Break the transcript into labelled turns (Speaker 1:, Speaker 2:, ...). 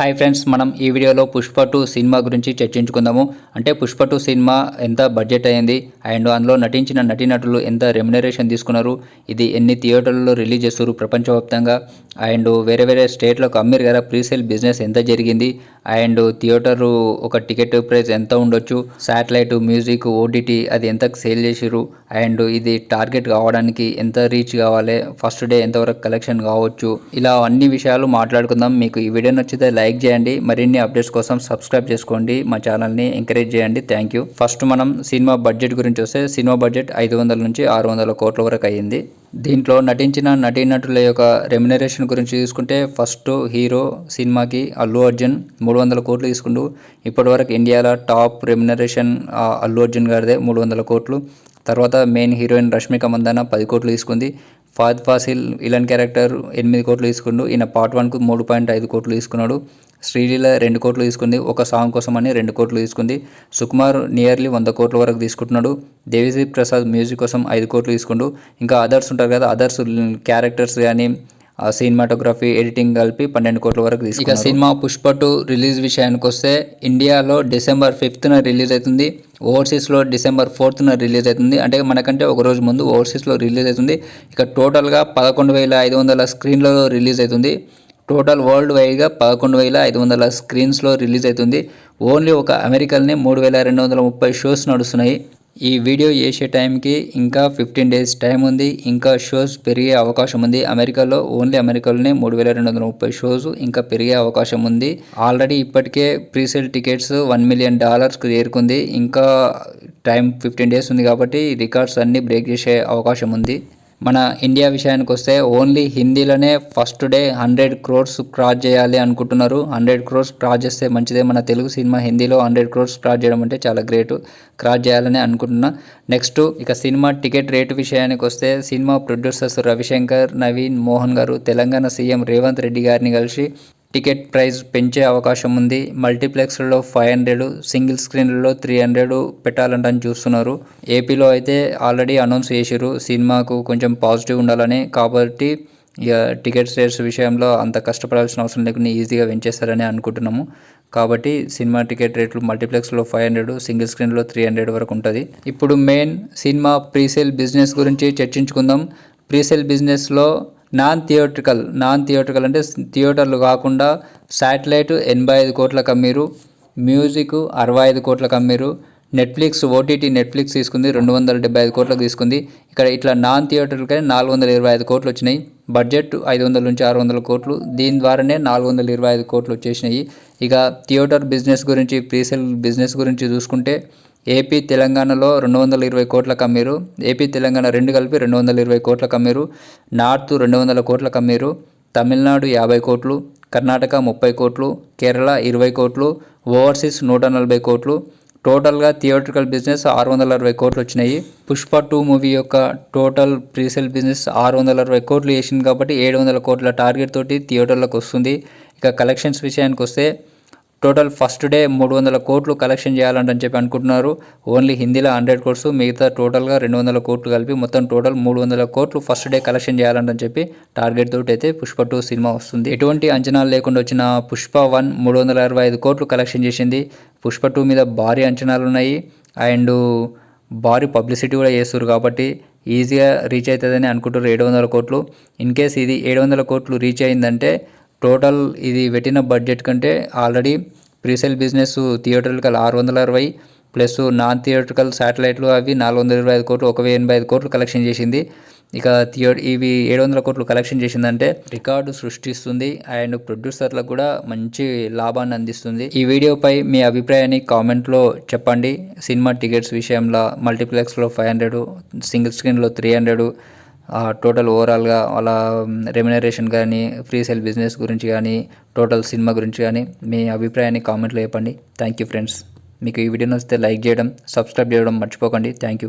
Speaker 1: Hi friends మనం ఈ వీడియోలో పుష్ప టూ సినిమా గురించి చర్చించుకుందాము. అంటే పుష్ప టూ సినిమా ఎంత బడ్జెట్ అయింది అండ్ అందులో నటించిన నటీనటులు ఎంత రెమ్యునరేషన్ తీసుకున్నారు ఇది ఎన్ని థియేటర్లలో రిలీజ్ చేస్తారు ప్రపంచవ్యాప్తంగా అండ్ వేరే వేరే స్టేట్లకు అమ్మిరు కదా ప్రీసేల్ బిజినెస్ ఎంత జరిగింది అండ్ థియేటర్ ఒక టికెట్ ప్రైస్ ఎంత ఉండొచ్చు? శాటిలైట్ మ్యూజిక్ ఓటీటీ అది ఎంత సేల్ చేసిరు అండ్ ఇది టార్గెట్ కావడానికి ఎంత రీచ్ కావాలి? ఫస్ట్ డే ఎంతవరకు కలెక్షన్ కావచ్చు? ఇలా అన్ని విషయాలు మాట్లాడుకుందాం. మీకు ఈ వీడియో నచ్చితే లైక్ చేయండి. మరిన్ని అప్డేట్స్ కోసం సబ్స్క్రైబ్ చేసుకోండి. మా ఛానల్ని ఎంకరేజ్ చేయండి. Thank you. ఫస్ట్ మనం సినిమా బడ్జెట్ గురించి వస్తే సినిమా బడ్జెట్ ఐదు వందల నుంచి ఆరు వందల కోట్ల వరకు అయ్యింది. దీంట్లో నటించిన నటీనటుల యొక్క రెమ్యునరేషన్ గురించి చూసుకుంటే ఫస్ట్ హీరో సినిమాకి అల్లు అర్జున్ మూడు వందల కోట్లు తీసుకుంటూ ఇప్పటివరకు ఇండియాలో టాప్ రెమ్యునరేషన్ అల్లు అర్జున్ గారిదే మూడు వందల కోట్లు. తర్వాత మెయిన్ హీరోయిన్ రష్మిక మందాన పది కోట్లు తీసుకుంది. ఫాద్ ఫాసిల్ విలన్ క్యారెక్టర్ ఎనిమిది కోట్లు తీసుకుండు ఈయన పార్ట్ వన్కు మూడు పాయింట్ ఐదు కోట్లు తీసుకున్నాడు. శ్రీలీల రెండు కోట్లు తీసుకుంది. ఒక సాంగ్ కోసం అని రెండు కోట్లు తీసుకుంది. సుకుమార్ నియర్లీ వంద కోట్ల వరకు తీసుకుంటున్నాడు. దేవిశ్రీ ప్రసాద్ మ్యూజిక్ కోసం ఐదు కోట్లు తీసుకుండు ఇంకా అదర్స్ ఉంటారు కదా అదర్స్ క్యారెక్టర్స్ కానీ సినిమాటోగ్రఫీ ఎడిటింగ్ కలిపి పన్నెండు కోట్ల వరకు తీసుకు ఇక సినిమా పుష్ప టూ రిలీజ్ విషయానికి వస్తే ఇండియాలో డిసెంబర్ ఫిఫ్త్న రిలీజ్ అవుతుంది ఓవర్సీస్లో డిసెంబర్ ఫోర్త్న రిలీజ్ అవుతుంది. అంటే మనకంటే ఒక రోజు ముందు ఓవర్సీస్లో రిలీజ్ అవుతుంది. ఇక టోటల్గా పదకొండు వేల ఐదు వందల స్క్రీన్లో రిలీజ్ అవుతుంది. టోటల్ వరల్డ్ వైడ్గా పదకొండు వేల ఐదు వందల స్క్రీన్స్లో రిలీజ్ అవుతుంది. ఓన్లీ ఒక అమెరికల్నే మూడు వేల రెండు వందల ముప్పై షోస్ నడుస్తున్నాయి. ఈ వీడియో చేసే టైంకి ఇంకా ఫిఫ్టీన్ డేస్ టైం ఉంది. ఇంకా షోస్ పెరిగే అవకాశం ఉంది. అమెరికాలో ఓన్లీ అమెరికాలోనే మూడు వేల రెండు వందల ముప్పై షోస్ ఇంకా పెరిగే అవకాశం ఉంది. ఆల్రెడీ ఇప్పటికే ప్రీసేల్ టికెట్స్ వన్ మిలియన్ డాలర్స్కి చేరుకుంది. ఇంకా టైం ఫిఫ్టీన్ డేస్ ఉంది కాబట్టి రికార్డ్స్ అన్నీ బ్రేక్ చేసే అవకాశం ఉంది. మన ఇండియా విషయానికి వస్తే only హిందీలోనే first day hundred crores cross చేయాలి అనుకుంటున్నారు. హండ్రెడ్ క్రోర్స్ క్రాస్ చేస్తే మంచిదే. మన తెలుగు సినిమా హిందీలో హండ్రెడ్ క్రోర్స్ క్రాస్ చేయడం అంటే చాలా గ్రేట్. క్రాస్ చేయాలని అనుకుంటున్నా. నెక్స్ట్ ఇక సినిమా టికెట్ రేటు విషయానికి వస్తే cinema producers Ravi Shankar Naveen Mohan garu Telangana CM Revanth Reddy గారిని కలిసి టికెట్ ప్రైస్ పెంచే అవకాశం ఉంది. మల్టీప్లెక్స్లలో ఫైవ్ హండ్రెడ్ సింగిల్ స్క్రీన్లలో త్రీ హండ్రెడ్ పెట్టాలంటని చూస్తున్నారు. ఏపీలో అయితే ఆల్రెడీ అనౌన్స్ చేసిరు సినిమాకు కొంచెం పాజిటివ్ ఉండాలని. కాబట్టి ఇక టికెట్ రేట్స్ విషయంలో అంత కష్టపడాల్సిన అవసరం లేకుండా ఈజీగా పెంచేస్తారని అనుకుంటున్నాము. కాబట్టి సినిమా టికెట్ రేట్లు మల్టీప్లెక్స్లో ఫైవ్ హండ్రెడ్ సింగిల్ స్క్రీన్లో త్రీ హండ్రెడ్ వరకు ఉంటుంది. ఇప్పుడు మెయిన్ సినిమా ప్రీసేల్ బిజినెస్ గురించి చర్చించుకుందాం. ప్రీసేల్ బిజినెస్లో నాన్ థియేట్రికల్ నాన్ థియేట్రికల్ అంటే థియేటర్లు కాకుండా శాటిలైట్ ఎనభై ఐదు కోట్లకు అమ్మిరు మ్యూజిక్ అరవై ఐదు కోట్లకు అమ్మిరు నెట్ఫ్లిక్స్ ఓటీటీ నెట్ఫ్లిక్స్ తీసుకుంది రెండు వందల డెబ్బై ఐదు కోట్లకు తీసుకుంది. ఇక్కడ ఇట్లా నాన్ థియేటర్లకైనా నాలుగు వందల ఇరవై ఐదు కోట్లు వచ్చినాయి. బడ్జెట్ ఐదు వందల నుంచి ఆరు వందల కోట్లు. దీని ద్వారానే నాలుగు వందల ఇరవై ఐదు కోట్లు వచ్చేసినాయి. ఇక థియేటర్ బిజినెస్ గురించి ప్రీసెల్ బిజినెస్ గురించి చూసుకుంటే ఏపీ తెలంగాణలో రెండు వందల ఇరవై కోట్ల కమ్మీరు ఏపీ తెలంగాణ రెండు కలిపి రెండు వందల ఇరవై కోట్ల కమ్మీరు నార్త్ రెండు వందల కోట్ల కమ్మీరు తమిళనాడు యాభై కోట్లు కర్ణాటక ముప్పై కోట్లు కేరళ ఇరవై కోట్లు ఓవర్సీస్ నూట నలభై కోట్లు. టోటల్గా థియేట్రికల్ బిజినెస్ ఆరు వందల అరవై కోట్లు వచ్చినాయి. పుష్ప టూ మూవీ యొక్క టోటల్ ప్రీసెల్ బిజినెస్ ఆరు వందల అరవై కోట్లు వేసింది కాబట్టి ఏడు వందల కోట్ల టార్గెట్ తోటి థియేటర్లకు వస్తుంది. ఇక కలెక్షన్స్ విషయానికి వస్తే టోటల్ ఫస్ట్ డే మూడు వందల కోట్లు కలెక్షన్ చేయాలంటని చెప్పి అనుకుంటున్నారు. ఓన్లీ హిందీలో హండ్రెడ్ కోర్స్ మిగతా టోటల్గా రెండు వందల కోట్లు కలిపి మొత్తం టోటల్ మూడు వందల కోట్లు ఫస్ట్ డే కలెక్షన్ చేయాలంటని చెప్పి టార్గెట్ తోటి అయితే పుష్ప టూ సినిమా వస్తుంది. ఎటువంటి అంచనాలు లేకుండా వచ్చిన పుష్ప వన్ మూడు వందల అరవై ఐదు కోట్లు కలెక్షన్ చేసింది. పుష్ప టూ మీద భారీ అంచనాలు ఉన్నాయి. అండ్ భారీ పబ్లిసిటీ కూడా చేస్తారు కాబట్టి ఈజీగా రీచ్ అవుతుందని అనుకుంటారు ఏడు వందల కోట్లు. ఇన్ కేస్ ఇది ఏడు వందల కోట్లు రీచ్ అయిందంటే టోటల్ ఇది పెట్టిన బడ్జెట్ కంటే ఆల్రెడీ ప్రీసేల్ బిజినెస్ థియేటర్కల్ ఆరు వందల అరవై ప్లస్ నాన్ థియేటర్కల్ శాటిలైట్లు అవి నాలుగు వందల ఇరవై ఐదు కోట్లు ఒక వెయ్యి ఎనభై ఐదు కోట్లు కలెక్షన్ చేసింది. ఇక థియేటర్ ఇవి ఏడు వందల కోట్లు కలెక్షన్ చేసిందంటే రికార్డు సృష్టిస్తుంది అండ్ ప్రొడ్యూసర్లకు కూడా మంచి లాభాన్ని అందిస్తుంది. ఈ వీడియోపై మీ అభిప్రాయాన్ని కామెంట్లో చెప్పండి. సినిమా టికెట్స్ విషయంలో మల్టీప్లెక్స్లో ఫైవ్ హండ్రెడ్ సింగిల్ స్క్రీన్లో త్రీ హండ్రెడ్ టోటల్ ఓవరాల్గా వాళ్ళ రెమ్యునరేషన్ కానీ ఫ్రీ సెల్ బిజినెస్ గురించి కానీ టోటల్ సినిమా గురించి కానీ మీ అభిప్రాయాన్ని కామెంట్లో చెప్పండి. థ్యాంక్ యూ ఫ్రెండ్స్ మీకు ఈ వీడియో నచ్చితే లైక్ చేయడం సబ్స్క్రైబ్ చేయడం మర్చిపోకండి. Thank you